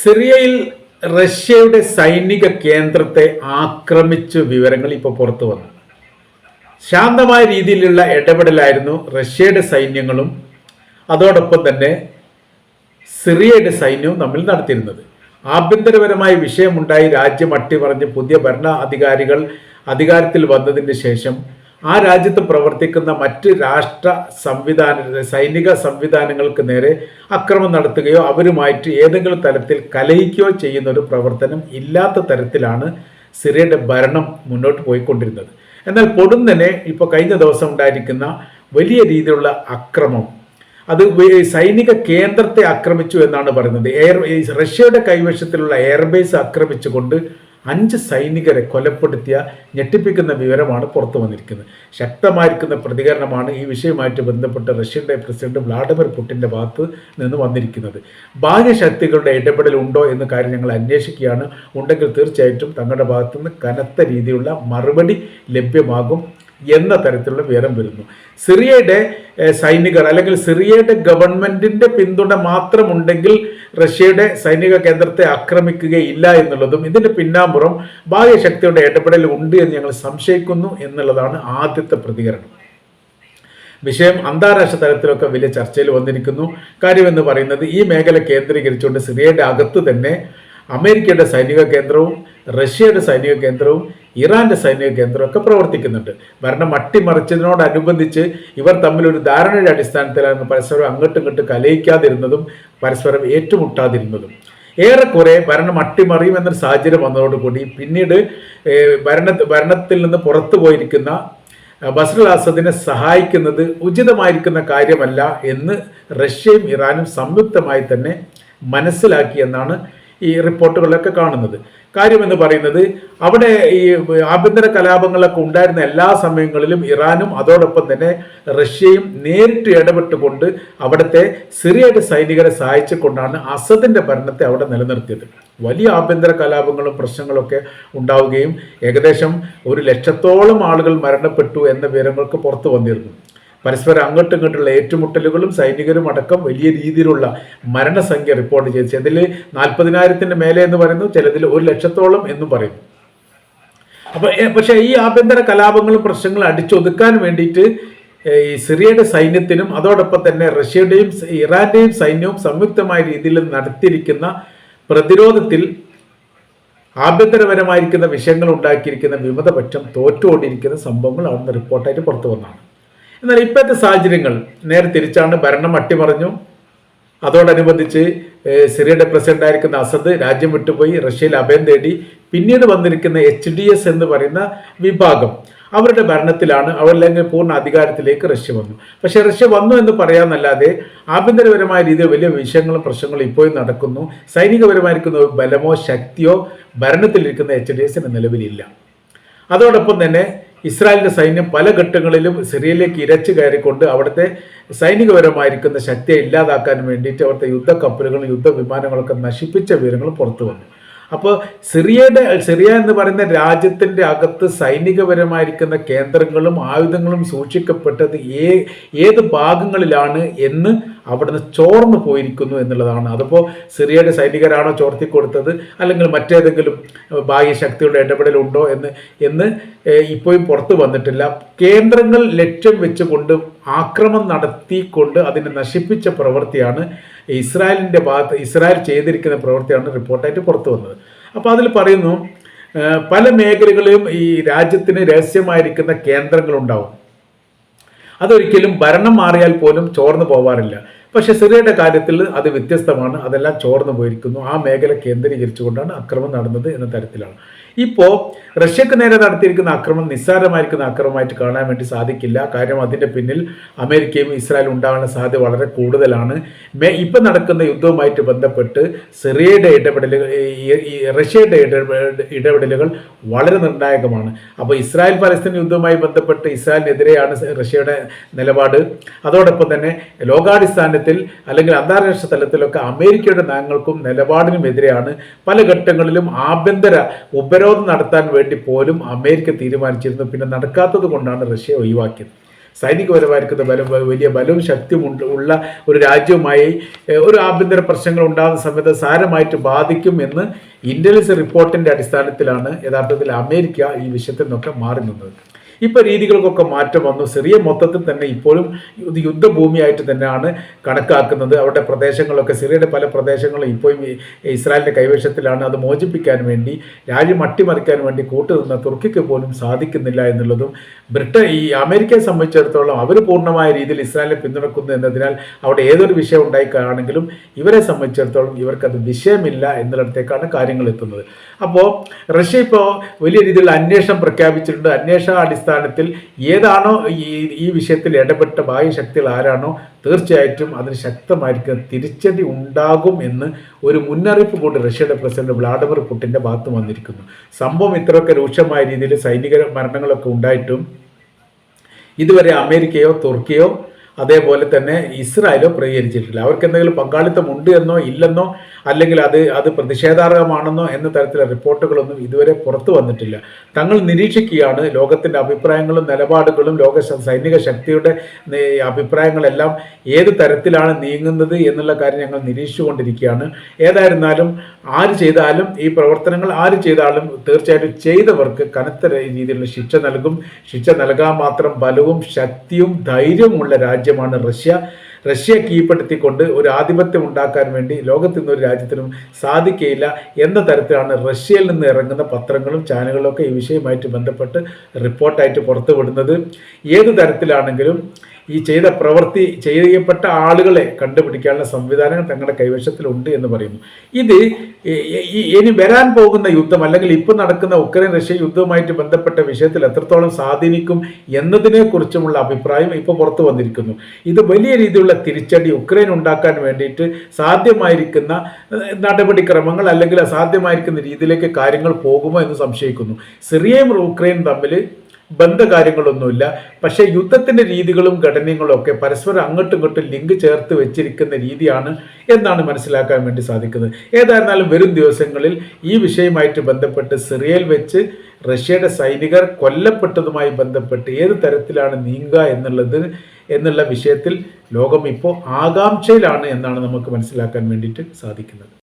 സിറിയയിൽ റഷ്യയുടെ സൈനിക കേന്ദ്രത്തെ ആക്രമിച്ച വിവരങ്ങൾ ഇപ്പോൾ പുറത്തു വന്നു. ശാന്തമായ രീതിയിലുള്ള ഇടപെടലായിരുന്നു റഷ്യയുടെ സൈന്യങ്ങളും അതോടൊപ്പം തന്നെ സിറിയയുടെ സൈന്യവും തമ്മിൽ നടത്തിയിരുന്നത്. ആഭ്യന്തരപരമായ വിഷയമുണ്ടായി രാജ്യം അട്ടിമറിഞ്ഞ് പുതിയ ഭരണാധികാരികൾ അധികാരത്തിൽ വന്നതിന് ശേഷം ആ രാജ്യത്ത് പ്രവർത്തിക്കുന്ന മറ്റ് രാഷ്ട്ര സംവിധാന സൈനിക സംവിധാനങ്ങൾക്ക് നേരെ അക്രമം നടത്തുകയോ അവരുമായിട്ട് ഏതെങ്കിലും തരത്തിൽ കലഹിക്കുകയോ ചെയ്യുന്ന ഒരു പ്രവർത്തനം ഇല്ലാത്ത തരത്തിലാണ് സിറിയയുടെ ഭരണം മുന്നോട്ട് പോയിക്കൊണ്ടിരുന്നത്. എന്നാൽ പൊടുന്നനെ ഇപ്പോൾ കഴിഞ്ഞ ദിവസം ഉണ്ടായിരിക്കുന്ന വലിയ രീതിയിലുള്ള അക്രമം. അത് സൈനിക കേന്ദ്രത്തെ ആക്രമിച്ചു എന്നാണ് പറയുന്നത്. എയർ റഷ്യയുടെ കൈവശത്തിലുള്ള എയർബേസ് ആക്രമിച്ചുകൊണ്ട് അഞ്ച് സൈനികരെ കൊലപ്പെടുത്തിയ ഞെട്ടിപ്പിക്കുന്ന വിവരമാണ് പുറത്തു വന്നിരിക്കുന്നത്. ശക്തമായിരിക്കുന്ന പ്രതികരണമാണ് ഈ വിഷയവുമായിട്ട് ബന്ധപ്പെട്ട് റഷ്യയുടെ പ്രസിഡന്റ് വ്ളാഡിമിർ പുടിന്റെ ഭാഗത്ത് നിന്ന് വന്നിരിക്കുന്നത്. ബാഹ്യശക്തികളുടെ ഇടപെടൽ ഉണ്ടോ എന്ന കാര്യം ഞങ്ങൾ അന്വേഷിക്കുകയാണ്. ഉണ്ടെങ്കിൽ തീർച്ചയായിട്ടും തങ്ങളുടെ ഭാഗത്തുനിന്ന് കനത്ത രീതിയിലുള്ള മറുപടി ലഭ്യമാകും. എന്ന തരത്തിലുള്ള വിവരം വരുന്നു. സിറിയയുടെ സൈനികർ അല്ലെങ്കിൽ സിറിയയുടെ ഗവൺമെന്റിന്റെ പിന്തുണ മാത്രമുണ്ടെങ്കിൽ റഷ്യയുടെ സൈനിക കേന്ദ്രത്തെ ആക്രമിക്കുകയില്ല എന്നുള്ളതും ഇതിന്റെ പിന്നാമ്പുറം ബാഹ്യശക്തിയുടെ ഇടപെടൽ ഉണ്ട് എന്ന് ഞങ്ങൾ സംശയിക്കുന്നു എന്നുള്ളതാണ് ആദ്യത്തെ പ്രതികരണം. വിഷയം അന്താരാഷ്ട്ര തലത്തിലൊക്കെ വലിയ ചർച്ചയിൽ വന്നിരിക്കുന്നു. കാര്യമെന്ന് പറയുന്നത് ഈ മേഖല കേന്ദ്രീകരിച്ചുകൊണ്ട് സിറിയയുടെ അകത്ത് തന്നെ അമേരിക്കയുടെ സൈനിക കേന്ദ്രവും റഷ്യയുടെ സൈനിക കേന്ദ്രവും ഇറാന്റെ സൈനിക കേന്ദ്രവും ഒക്കെ പ്രവർത്തിക്കുന്നുണ്ട്. ഭരണം അട്ടിമറിച്ചതിനോടനുബന്ധിച്ച് ഇവർ തമ്മിൽ ഒരു ധാരണയുടെ അടിസ്ഥാനത്തിലാണ് പരസ്പരം അങ്ങോട്ടും ഇങ്ങോട്ടും കലയിക്കാതിരുന്നതും പരസ്പരം ഏറ്റുമുട്ടാതിരുന്നതും. ഏറെക്കുറെ ഭരണം അട്ടിമറിയും എന്നൊരു സാഹചര്യം വന്നതോടുകൂടി പിന്നീട് ഭരണ ഭരണത്തിൽ നിന്ന് പുറത്തു പോയിരിക്കുന്ന ബസർ അസദിനെ സഹായിക്കുന്നത് ഉചിതമായിരിക്കുന്ന കാര്യമല്ല എന്ന് റഷ്യയും ഇറാനും സംയുക്തമായി തന്നെ മനസ്സിലാക്കി എന്നാണ് ഈ റിപ്പോർട്ടുകളിലൊക്കെ കാണുന്നത്. കാര്യമെന്ന് പറയുന്നത് അവിടെ ഈ ആഭ്യന്തര കലാപങ്ങളൊക്കെ ഉണ്ടായിരുന്ന എല്ലാ സമയങ്ങളിലും ഇറാനും അതോടൊപ്പം തന്നെ റഷ്യയും നേരിട്ട് ഇടപെട്ടുകൊണ്ട് അവിടുത്തെ സിറിയയുടെ സൈനികരെ സഹായിച്ചുകൊണ്ടാണ് അസദിന്റെ ഭരണത്തെ അവിടെ നിലനിർത്തിയത്. വലിയ ആഭ്യന്തര കലാപങ്ങളും പ്രശ്നങ്ങളൊക്കെ ഉണ്ടാവുകയും ഏകദേശം ഒരു ലക്ഷത്തോളം ആളുകൾ മരണപ്പെട്ടു എന്ന വിവരങ്ങൾക്ക് പുറത്തു വന്നിരുന്നു. പരസ്പരം അങ്ങോട്ടും ഇങ്ങോട്ടുള്ള ഏറ്റുമുട്ടലുകളും സൈനികരും അടക്കം വലിയ രീതിയിലുള്ള മരണസംഖ്യ റിപ്പോർട്ട് ചെയ്തു. ചിലതിൽ നാൽപ്പതിനായിരത്തിന്റെ മേലെ എന്ന് പറയുന്നു ചിലതിൽ ഒരു ലക്ഷത്തോളം എന്നും പറയുന്നു. അപ്പൊ ഏ, പക്ഷേ ഈ ആഭ്യന്തര കലാപങ്ങളും പ്രശ്നങ്ങളും അടിച്ചൊതുക്കാൻ വേണ്ടിയിട്ട് ഈ സിറിയയുടെ സൈന്യത്തിനും അതോടൊപ്പം തന്നെ റഷ്യയുടെയും ഇറാന്റെയും സൈന്യവും സംയുക്തമായ രീതിയിൽ നടത്തിയിരിക്കുന്ന പ്രതിരോധത്തിൽ ആഭ്യന്തരപരമായിരിക്കുന്ന വിഷയങ്ങൾ ഉണ്ടാക്കിയിരിക്കുന്ന വിമതപക്ഷം തോറ്റുകൊണ്ടിരിക്കുന്ന സംഭവങ്ങൾ അവിടുന്ന് റിപ്പോർട്ടായിട്ട് പുറത്തു വന്നതാണ്. എന്നാൽ ഇപ്പോഴത്തെ സാഹചര്യങ്ങൾ നേരെ തിരിച്ചാണ് ഭരണം അട്ടിമറിഞ്ഞു. അതോടനുബന്ധിച്ച് സിറിയയുടെ പ്രസിഡന്റ് ആയിരിക്കുന്ന അസദ് രാജ്യം വിട്ടുപോയി റഷ്യയിൽ അഭയം തേടി. പിന്നീട് വന്നിരിക്കുന്ന എച്ച് ഡി എസ് എന്ന് പറയുന്ന വിഭാഗം അവരുടെ ഭരണത്തിലാണ് അവരില്ലെങ്കിൽ പൂർണ അധികാരത്തിലേക്ക് റഷ്യ വന്നു. പക്ഷേ റഷ്യ വന്നു എന്ന് പറയാമെന്നല്ലാതെ ആഭ്യന്തരപരമായ രീതിയിൽ വലിയ വിഷയങ്ങളും പ്രശ്നങ്ങളും ഇപ്പോഴും നടക്കുന്നു. സൈനികപരമായിരിക്കുന്ന ബലമോ ശക്തിയോ ഭരണത്തിലിരിക്കുന്ന എച്ച് ഡി എസിന് നിലവിലില്ല. അതോടൊപ്പം തന്നെ ഇസ്രായേലിന്റെ സൈന്യം പല ഘട്ടങ്ങളിലും സിറിയയിലേക്ക് ഇരച്ചു കയറിക്കൊണ്ട് അവിടുത്തെ സൈനികപരമായിരിക്കുന്ന ശക്തിയെ ഇല്ലാതാക്കാൻ വേണ്ടിയിട്ട് അവിടുത്തെ യുദ്ധ കപ്പലുകളും യുദ്ധ വിമാനങ്ങളൊക്കെ നശിപ്പിച്ച വിവരങ്ങൾ പുറത്തു വന്നു. അപ്പോൾ സിറിയയുടെ സിറിയ എന്ന് പറയുന്ന രാജ്യത്തിന്റെ അകത്ത് സൈനികപരമായിരിക്കുന്ന കേന്ദ്രങ്ങളും ആയുധങ്ങളും സൂക്ഷിക്കപ്പെട്ടത് ഏ ഏത് ഭാഗങ്ങളിലാണ് എന്ന് അവിടുന്ന് ചോർന്നു പോയിരിക്കുന്നു എന്നുള്ളതാണ്. അതിപ്പോൾ സിറിയയുടെ സൈനികരാണോ ചോർത്തി കൊടുത്തത്? അല്ലെങ്കിൽ മറ്റേതെങ്കിലും ബാഹ്യ ബാഹ്യശക്തിയുടെ ഇടപെടലുണ്ടോ എന്ന് എന്ന് ഇപ്പോഴും പുറത്തു വന്നിട്ടില്ല. കേന്ദ്രങ്ങൾ ലക്ഷ്യം വെച്ചുകൊണ്ട് ആക്രമം നടത്തിക്കൊണ്ട് അതിനെ നശിപ്പിച്ച പ്രവൃത്തിയാണ് ഇസ്രായേലിന്റെ ഭാഗത്ത് ഇസ്രായേൽ ചെയ്തിരിക്കുന്ന പ്രവൃത്തിയാണ് റിപ്പോർട്ടായിട്ട് പുറത്തു വന്നത്. അപ്പോൾ അതിൽ പറയുന്നു പല മേഖലകളിലും ഈ രാജ്യത്തിന് രഹസ്യമായിരിക്കുന്ന കേന്ദ്രങ്ങളുണ്ടാവും. അതൊരിക്കലും ഭരണം മാറിയാൽ പോലും ചോർന്നു പോവാറില്ല. പക്ഷെ സിറിയയുടെ കാര്യത്തിൽ അത് വ്യത്യസ്തമാണ്. അതെല്ലാം ചോർന്നു പോയിരിക്കുന്നു. ആ മേഖല കേന്ദ്രീകരിച്ചുകൊണ്ടാണ് അക്രമം നടന്നത് എന്ന തരത്തിലാണ്. ഇപ്പോൾ റഷ്യക്ക് നേരെ നടത്തിയിരിക്കുന്ന അക്രമം നിസ്സാരമായിരിക്കുന്ന അക്രമമായിട്ട് കാണാൻ വേണ്ടി സാധിക്കില്ല. കാര്യം അതിന്റെ പിന്നിൽ അമേരിക്കയും ഇസ്രായേലും ഉണ്ടാകാനുള്ള സാധ്യത വളരെ കൂടുതലാണ്. മേ ഇപ്പം നടക്കുന്ന യുദ്ധവുമായിട്ട് ബന്ധപ്പെട്ട് സിറിയയുടെ ഇടപെടലുകൾ റഷ്യയുടെ ഇടപെട- ഇടപെടലുകൾ വളരെ നിർണായകമാണ്. അപ്പോൾ ഇസ്രായേൽ പലസ്തീൻ യുദ്ധവുമായി ബന്ധപ്പെട്ട് ഇസ്രായേലിനെതിരെയാണ് റഷ്യയുടെ നിലപാട്. അതോടൊപ്പം തന്നെ ലോകാടിസ്ഥാനത്തിൽ അല്ലെങ്കിൽ അന്താരാഷ്ട്ര തലത്തിലൊക്കെ അമേരിക്കയുടെ നയങ്ങൾക്കും നിലപാടിനും എതിരെയാണ് പല ഘട്ടങ്ങളിലും ആഭ്യന്തര ഉപരോധം നടത്താൻ വേണ്ടി പോലും അമേരിക്ക തീരുമാനിച്ചിരുന്നു. പിന്നെ നടക്കാത്തത് കൊണ്ടാണ് റഷ്യ ഒഴിവാക്കിയത്. സൈനികപരമായിരിക്കുന്ന ബലം വലിയ ബലവും ശക്തിയും ഉള്ള ഒരു രാജ്യവുമായി ഒരു ആഭ്യന്തര പ്രശ്നങ്ങൾ ഉണ്ടാകുന്ന സമയത്ത് സാരമായിട്ട് ബാധിക്കും എന്ന് ഇന്റലിജൻസ് റിപ്പോർട്ടിന്റെ അടിസ്ഥാനത്തിലാണ് യഥാർത്ഥത്തിൽ അമേരിക്ക ഈ വിഷയത്തിൽ നിന്നൊക്കെ മാറി നിന്നത്. ഇപ്പൊ രീതികൾക്കൊക്കെ മാറ്റം വന്നു. സിറിയ മൊത്തത്തിൽ തന്നെ ഇപ്പോഴും യുദ്ധഭൂമിയായിട്ട് തന്നെയാണ് കണക്കാക്കുന്നത്. അവരുടെ പ്രദേശങ്ങളൊക്കെ സിറിയയുടെ പല പ്രദേശങ്ങളും ഇപ്പോഴും ഇസ്രായേലിന്റെ കൈവശത്തിലാണ്. അത് മോചിപ്പിക്കാൻ വേണ്ടി രാജ്യം അട്ടിമറിക്കാൻ വേണ്ടി കൂട്ടുനിന്ന തുർക്കിക്ക് പോലും സാധിക്കുന്നില്ല എന്നുള്ളതും ബ്രിട്ടൻ ഈ അമേരിക്കയെ സംബന്ധിച്ചിടത്തോളം അവർ പൂർണമായ രീതിയിൽ ഇസ്രായേലിനെ പിന്തുണക്കുന്നു എന്നതിനാൽ അവിടെ ഏതൊരു വിഷയം ഉണ്ടായിക്കാണെങ്കിലും ഇവരെ സംബന്ധിച്ചിടത്തോളം ഇവർക്കത് വിഷയമില്ല എന്നിടത്തേക്കാണ് കാര്യങ്ങൾ എത്തുന്നത്. അപ്പോൾ റഷ്യ ഇപ്പോൾ വലിയ രീതിയിൽ അന്വേഷണം പ്രഖ്യാപിച്ചിട്ടുണ്ട്. അന്വേഷണ അടിസ്ഥാനത്തിൽ ഏതാണോ ഈ ഈ വിഷയത്തിൽ ഇടപെട്ട ബാഹ്യശക്തികൾ ആരാണോ തീർച്ചയായിട്ടും അതിന് ശക്തമായിരിക്കും തിരിച്ചടി ഉണ്ടാകും എന്ന് ഒരു മുന്നറിയിപ്പ് കൊണ്ട് റഷ്യയുടെ പ്രസിഡന്റ് വ്ളാഡിമിർ പുടിന്റെ ഭാഗത്ത് വന്നിരിക്കുന്നു. സംഭവം ഇത്രയൊക്കെ രൂക്ഷമായ രീതിയിൽ സൈനിക മരണങ്ങളൊക്കെ ഉണ്ടായിട്ടും ഇതുവരെ അമേരിക്കയോ തുർക്കിയോ അതേപോലെ തന്നെ ഇസ്രായേലോ പ്രതികരിച്ചിട്ടില്ല. അവർക്ക് എന്തെങ്കിലും പങ്കാളിത്തം ഉണ്ട് എന്നോ ഇല്ലെന്നോ അല്ലെങ്കിൽ അത് അത് പ്രതിഷേധാർഹമാണെന്നോ എന്ന തരത്തിലുള്ള റിപ്പോർട്ടുകളൊന്നും ഇതുവരെ പുറത്തു വന്നിട്ടില്ല. തങ്ങൾ നിരീക്ഷിക്കുകയാണ് ലോകത്തിന്റെ അഭിപ്രായങ്ങളും നിലപാടുകളും ലോക സൈനിക ശക്തിയുടെ അഭിപ്രായങ്ങളെല്ലാം ഏത് തരത്തിലാണ് നീങ്ങുന്നത് എന്നുള്ള കാര്യം ഞങ്ങൾ നിരീക്ഷിച്ചുകൊണ്ടിരിക്കുകയാണ്. ഏതായിരുന്നാലും ആര് ചെയ്താലും ഈ പ്രവർത്തനങ്ങൾ ആര് ചെയ്താലും തീർച്ചയായിട്ടും ചെയ്തവർക്ക് കനത്ത രീതിയിലുള്ള ശിക്ഷ നൽകും. ശിക്ഷ നൽകാൻ മാത്രം ബലവും ശക്തിയും ധൈര്യവുമുള്ള രാജ്യമാണ് റഷ്യ. റഷ്യ കീഴ്പ്പെടുത്തിക്കൊണ്ട് ഒരു ആധിപത്യം ഉണ്ടാക്കാൻ വേണ്ടി ലോകത്തു നിന്നൊരു രാജ്യത്തിനും സാധിക്കുകയില്ല എന്ന തരത്തിലാണ് റഷ്യയിൽ നിന്ന് ഇറങ്ങുന്ന പത്രങ്ങളും ചാനലുകളും ഒക്കെ ഈ വിഷയവുമായിട്ട് ബന്ധപ്പെട്ട് റിപ്പോർട്ടായിട്ട് പുറത്തുവിടുന്നത്. ഏത് തരത്തിലാണെങ്കിലും ഈ ചെയ്ത പ്രവൃത്തി ചെയ്യപ്പെട്ട ആളുകളെ കണ്ടുപിടിക്കാനുള്ള സംവിധാനങ്ങൾ തങ്ങളുടെ കൈവശത്തിലുണ്ട് എന്ന് പറയുന്നു. ഇത് ഇനി വരാൻ പോകുന്ന യുദ്ധം അല്ലെങ്കിൽ ഇപ്പം നടക്കുന്ന ഉക്രൈൻ റഷ്യ യുദ്ധവുമായിട്ട് ബന്ധപ്പെട്ട വിഷയത്തിൽ എത്രത്തോളം സ്വാധീനിക്കും എന്നതിനെക്കുറിച്ചുമുള്ള അഭിപ്രായം ഇപ്പോൾ പുറത്തു വന്നിരിക്കുന്നു. ഇത് വലിയ രീതിയിലുള്ള തിരിച്ചടി ഉക്രൈൻ ഉണ്ടാക്കാൻ വേണ്ടിയിട്ട് സാധ്യമായിരിക്കുന്ന നടപടിക്രമങ്ങൾ അല്ലെങ്കിൽ അസാധ്യമായിരിക്കുന്ന രീതിയിലേക്ക് കാര്യങ്ങൾ പോകുമോ എന്ന് സംശയിക്കുന്നു. സിറിയയും ഉക്രൈനും തമ്മിൽ ബന്ധകാര്യങ്ങളൊന്നുമില്ല. പക്ഷേ യുദ്ധത്തിന്റെ രീതികളും ഘടനകളും ഒക്കെ പരസ്പരം അങ്ങോട്ടും ഇങ്ങോട്ടും ലിങ്ക് ചേർത്ത് വെച്ചിരിക്കുന്ന രീതിയാണ് എന്നാണ് മനസ്സിലാക്കാൻ വേണ്ടി സാധിക്കുന്നത്. ഏതായിരുന്നാലും വരും ദിവസങ്ങളിൽ ഈ വിഷയമായിട്ട് ബന്ധപ്പെട്ട് സിറിയയിൽ വെച്ച് റഷ്യയുടെ സൈനികർ കൊല്ലപ്പെട്ടതുമായി ബന്ധപ്പെട്ട് ഏത് തരത്തിലാണ് നീങ്ങുക എന്നുള്ളത് എന്നുള്ള വിഷയത്തിൽ ലോകം ഇപ്പോൾ ആകാംക്ഷയിലാണ് എന്നാണ് നമുക്ക് മനസ്സിലാക്കാൻ വേണ്ടിയിട്ട് സാധിക്കുന്നത്.